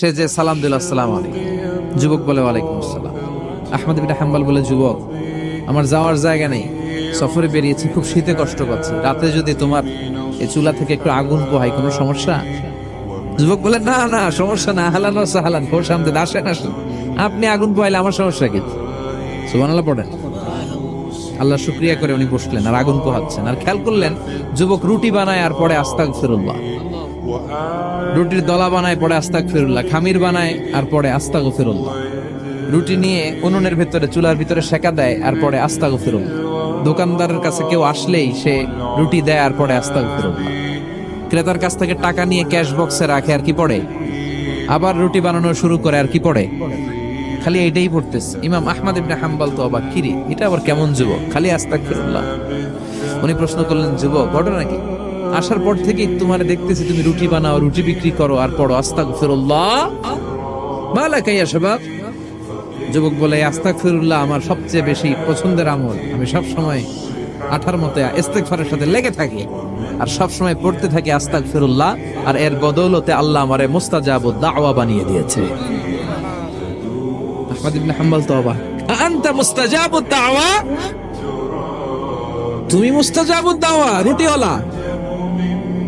সে যে সালাম দিল, আসসালাম আলাইকুম। যুবক বলে, ওয়ালাইকুম আসসালাম। আহমদ বিন হাম্বাল বলে, যুবক, আমার যাওয়ার জায়গা নেই। সফরে বেরিয়েছি, খুব শীতে কষ্ট পাচ্ছি। রাতে যদি তোমার এই চুলা থেকে একটু আগুন পোহাই কোনো সমস্যা? যুবক বলে, না না, সমস্যা না, হালান সাহালান খোর সামনে আসেন আসেন। আপনি আগুন পোহাইলে আমার সমস্যা কি? সুবহানাল্লাহ, পড়েন। আল্লাহ শুক্রিয়া করে উনি বসলেন, আর আগুন পোহাচ্ছেন। আর খেয়াল করলেন, যুবক রুটি বানায় আর পরে আস্তাক ফিরুল্লাহ রুটির দলা বানায়, পরে আস্তাক ফিরুল্লাহ খামির বানায়, আর পরে আস্তাক ফিরুল্লাহ রুটি নিয়ে উনুনের ভেতরে, চুলার ভিতরে সেকা দেয়, আর পরে আস্তাক ফিরুল্লাহ দোকানদারের কাছে কেউ আসলেই সে রুটি দেয়, আর পরে আস্তাক ফিরুল্লাহ ক্রেতার কাছ থেকে টাকা নিয়ে ক্যাশ বক্সে রাখে, আর কি পড়ে? আবার রুটি বানানো শুরু করে, আর কি পড়ে? খালি এটাই পড়তেছে। ইমাম আহমদ ইবনে হাম্বাল তো অবাক। কিরে, এটা আবার কেমন যুবক? খালি আস্তাক ফিরুল্লাহ উনি প্রশ্ন করলেন, যুবক, ঘটনা কি? আসার পর থেকেই তোমার দেখতেছি তুমি রুটি বানাও, রুটি বিক্রি করো আর পড়ো। আস্তাক ফিরুল্লাহ সবাব যুবক বলে আস্তাক ফিরুল্লাহ আমার সবচেয়ে বেশি পছন্দের আমল। আমি সব সময় আঠার মতো ইস্তেগফারের সাথে লেগে থাকি আর সব সময় পড়তে থাকি আস্তাক ফিরুল্লাহ আর এর বদৌলতে আল্লাহ আমারে মুস্তাজাবুদ দাওয়া বানিয়ে দিয়েছে। তুমি মুস্তাজাবুদ দাওয়া, রুটিওয়ালা।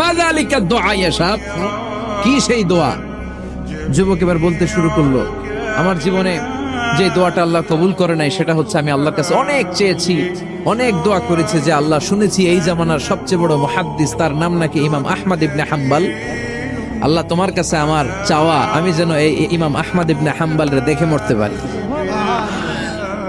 মাযালিকা দোয়া ইয়াসাব কি সেই দোয়া? যুবক এবার বলতে শুরু করল, আমার জীবনে যে দোয়াটা আল্লাহ কবুল করে নাই, সেটা হচ্ছে আমি আল্লাহর কাছে অনেক চেয়েছি, অনেক দোয়া করেছে যে আল্লাহ শুনেছি এই জামানার সবচেয়ে বড় মুহাদ্দিস, তার নাম নাকি ইমাম আহমদ ইবনে হাম্বাল। আল্লাহ তোমার কাছে আমার চাওয়া, আমি যেন এই এই ইমাম আহমদ ইবনে হাম্বালরে দেখে মরতে পারি।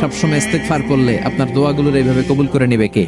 সবসময় ইস্তেগফার করলে আপনার দোয়াগুলোর এইভাবে কবুল করে নেবে কে?